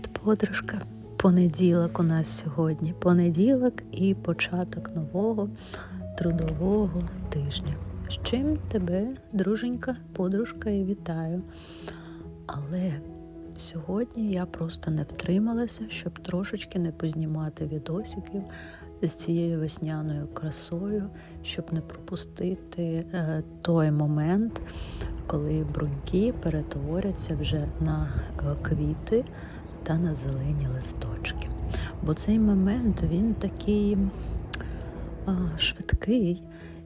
Привіт, подружка. Понеділок у нас сьогодні. Понеділок і початок нового трудового тижня. З чим тебе, друженька, подружка, і вітаю. Але сьогодні я просто не втрималася, щоб трошечки не познімати відосиків з цією весняною красою, щоб не пропустити е, той момент, коли бруньки перетворяться вже на е, квіти та на зелені листочки. Бо цей момент він такий а, швидкий.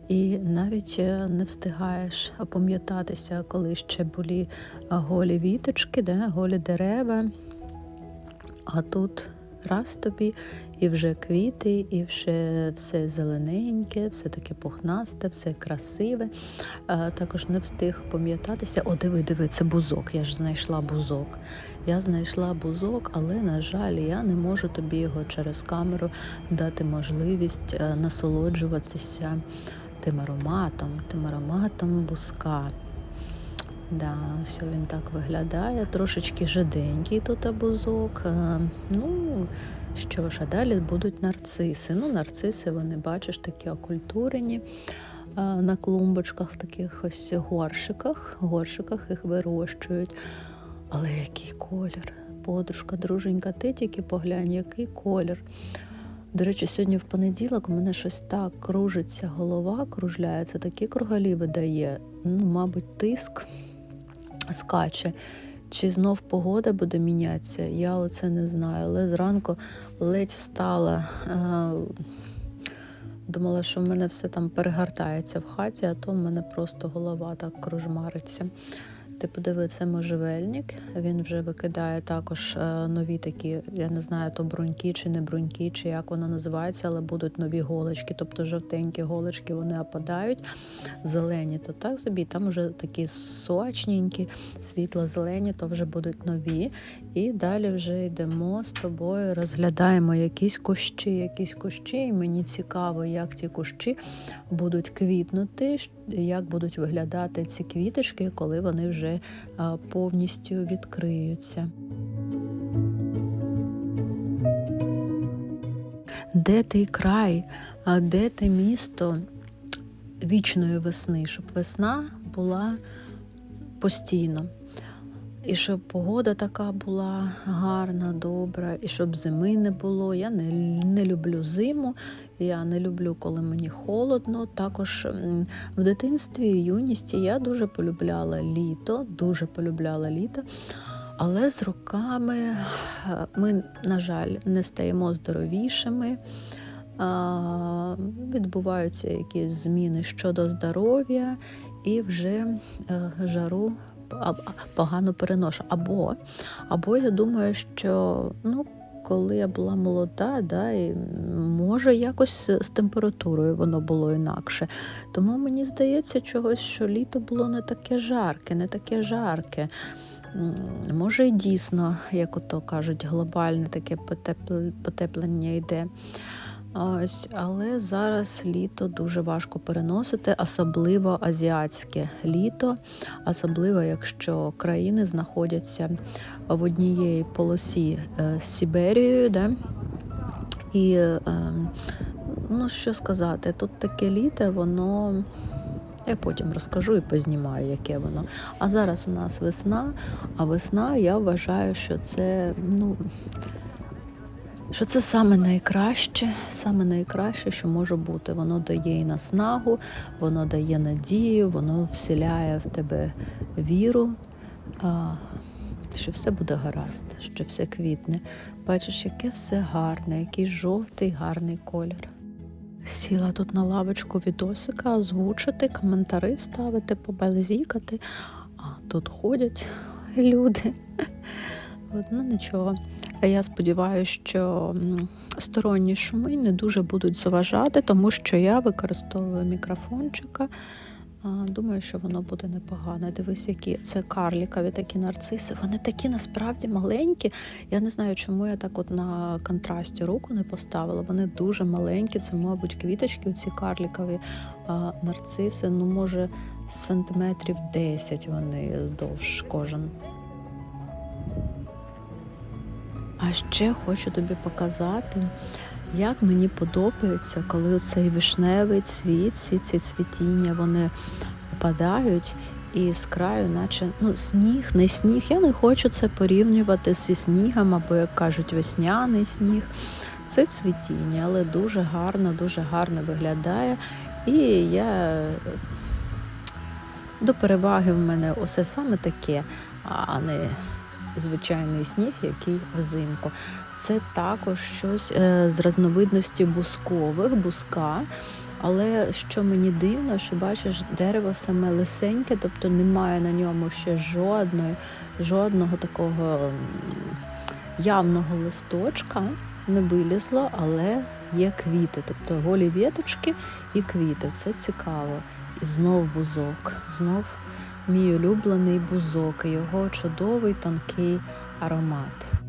І навіть е, не встигаєш пам'ятатися, коли ще були голі віточки, да, голі дерева. А тут раз тобі і вже квіти, і вже все зелененьке, все таке пухнасте, все красиве. А, також не встиг пам'ятатися. О, диви, диви, це бузок. Я ж знайшла бузок. Я знайшла бузок, але, на жаль, я не можу тобі його через камеру дати можливість е, насолоджуватися тим ароматом, тим ароматом бузка. Да, все він так виглядає, трошечки жиденький тут бузок. Е, Ну, що ж, а далі будуть нарциси. Ну, нарциси, вони, бачиш, такі окультурені е, на клумбочках, в таких ось горшиках. Горшиках їх вирощують. Але який колір? Подружка, друженька, ти тільки поглянь, який колір. До речі, сьогодні в понеділок у мене щось так кружиться голова, кружляється, такі кругалі видає. Ну, мабуть, тиск скаче. Чи знов погода буде мінятися, я оце не знаю. Але зранку ледь встала. е, Думала, що в мене все там перегортається в хаті, а то в мене просто голова так кружмариться. Ти подиви, це можжевельник. Він вже викидає також е, нові такі, я не знаю, то бруньки чи не бруньки, чи як воно називається, але будуть нові голочки, тобто жовтенькі голочки вони опадають, зелені, то так собі. Там вже такі сочненькі, світло-зелені, то вже будуть нові. І далі вже йдемо з тобою, розглядаємо якісь кущі, якісь кущі, і мені цікаво, як ті кущі будуть квітнути, як будуть виглядати ці квіточки, коли вони вже а, повністю відкриються. Де той край, а де те місто вічної весни, щоб весна була постійно. І щоб погода така була гарна, добра, і щоб зими не було. Я не, не люблю зиму, я не люблю, коли мені холодно. Також в дитинстві і юності я дуже полюбляла літо, дуже полюбляла літо. Але з роками е, ми, на жаль, не стаємо здоровішими. Відбуваються якісь зміни щодо здоров'я і вже е, жару погано переношу. Або, або я думаю, що ну, коли я була молода, да, і може якось з температурою воно було інакше. Тому мені здається чогось, що літо було не таке жарке, не таке жарке. Може, і дійсно, як ото кажуть, глобальне таке потепл- потеплення йде. Ось, але зараз літо дуже важко переносити, особливо азіатське літо, особливо якщо країни знаходяться в однієї полосі е, з Сіберією. Да? І е, ну що сказати, тут таке літо, воно. Я потім розкажу і познімаю, яке воно. А зараз у нас весна, а весна я вважаю, що це ну, що це саме найкраще, саме найкраще, що може бути. Воно дає і наснагу, воно дає надію, воно вселяє в тебе віру, що все буде гаразд, що все квітне. Бачиш, яке все гарне, який жовтий гарний колір. Сіла тут на лавочку відосика, озвучити, коментари вставити, побелезікати. А тут ходять люди. От, ну нічого. Я сподіваюся, що сторонні шуми не дуже будуть заважати, тому що я використовую мікрофончика. Думаю, що воно буде непогано. Дивись, які це карлікові такі нарциси. Вони такі насправді маленькі. Я не знаю, чому я так от на контрасті руку не поставила. Вони дуже маленькі. Це, мабуть, квіточки, ці карлікові нарциси. Ну, може, сантиметрів 10 вони здовж кожен. А ще хочу тобі показати, як мені подобається, коли цей вишневий цвіт, всі ці цвітіння, вони опадають. І з краю, наче ну, сніг, не сніг. Я не хочу це порівнювати зі снігом, або, як кажуть, весняний сніг. Це цвітіння, але дуже гарно, дуже гарно виглядає. І я до переваги в мене усе саме таке, а не звичайний сніг, який взимку. Це також щось е, з різновидності бускових, буска. Але що мені дивно, що бачиш, дерево саме лисеньке, тобто немає на ньому ще жодної, жодного такого явного листочка не вилізло, але є квіти, тобто голі віточки і квіти. Це цікаво. І знов бузок, знов мій улюблений бузок, і його чудовий тонкий аромат.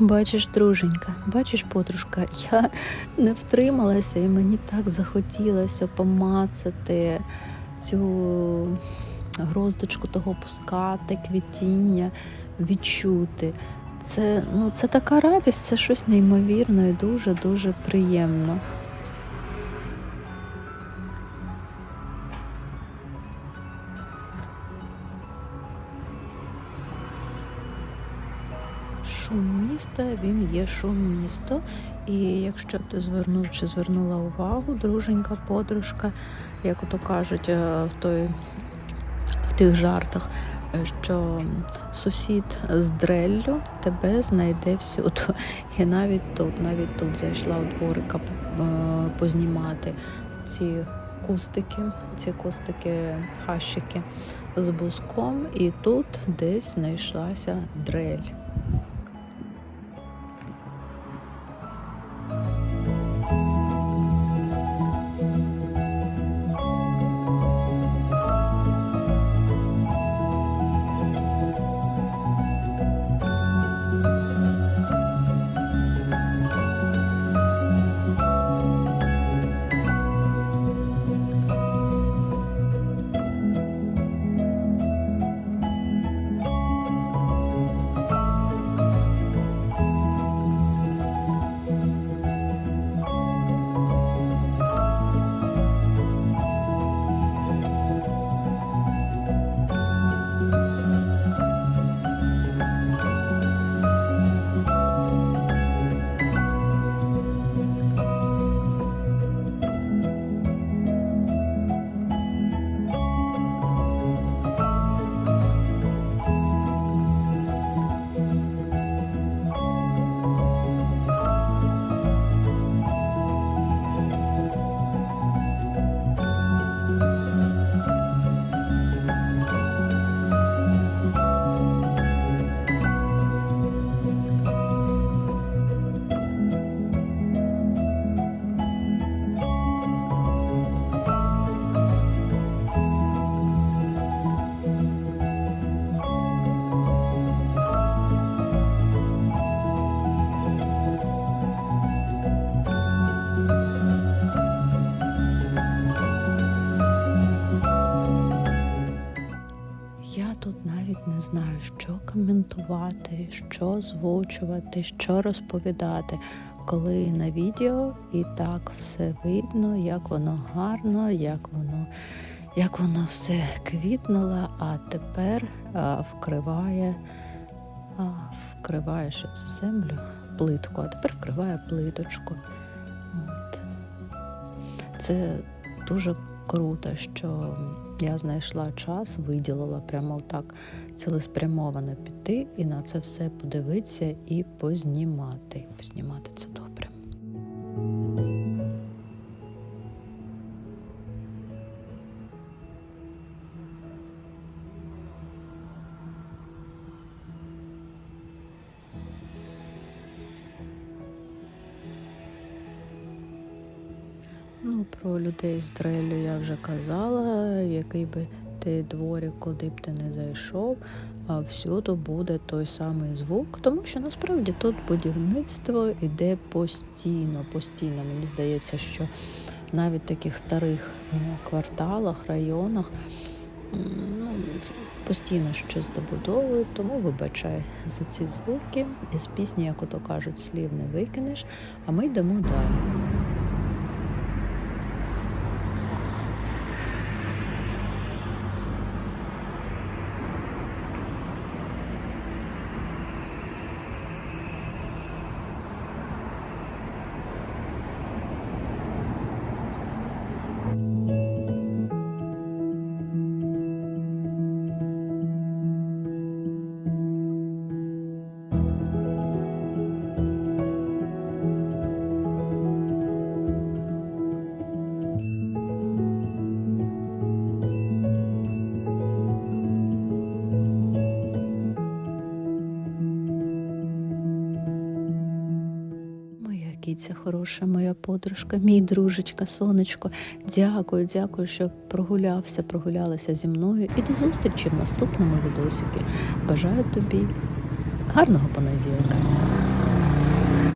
Бачиш, друженька, бачиш, подружка, я не втрималася, і мені так захотілося помацати цю гроздочку того пускати, квітіння, відчути. Це, ну, це така радість, це щось неймовірне і дуже-дуже приємно. Він є шум міста. І якщо ти звернув чи звернула увагу, друженька, подружка, як ото кажуть е, в той в тих жартах, е, що сусід з дреллю тебе знайде всюди. І навіть тут, навіть тут зайшла у дворика е, познімати ці кустики, ці кустики, хащики з буском, і тут десь знайшлася дрель. Коментувати, що озвучувати, що розповідати, коли на відео і так все видно, як воно гарно, як воно, як воно все квітнуло, а тепер а, вкриває, а, вкриває що це землю, плитку, а тепер вкриває плиточку. От. Це дуже круто, що я знайшла час, виділила прямо так цілеспрямовано піти і на це все подивитися і познімати. Познімати це добре. Ну, про людей з дрелю я вже казала, який би ти дворик, куди б ти не зайшов, а всюди буде той самий звук, тому що насправді тут будівництво йде постійно, постійно. Мені здається, що навіть в таких старих е, кварталах, районах ну, постійно щось добудовують, тому вибачай за ці звуки. Із пісні, як ото кажуть, слів не викинеш, а ми йдемо далі. Моя хороша, моя подружка, мій дружечка, сонечко. Дякую, дякую, що прогулявся, прогулялася зі мною. І до зустрічі в наступному відосі Бажаю тобі гарного понеділка.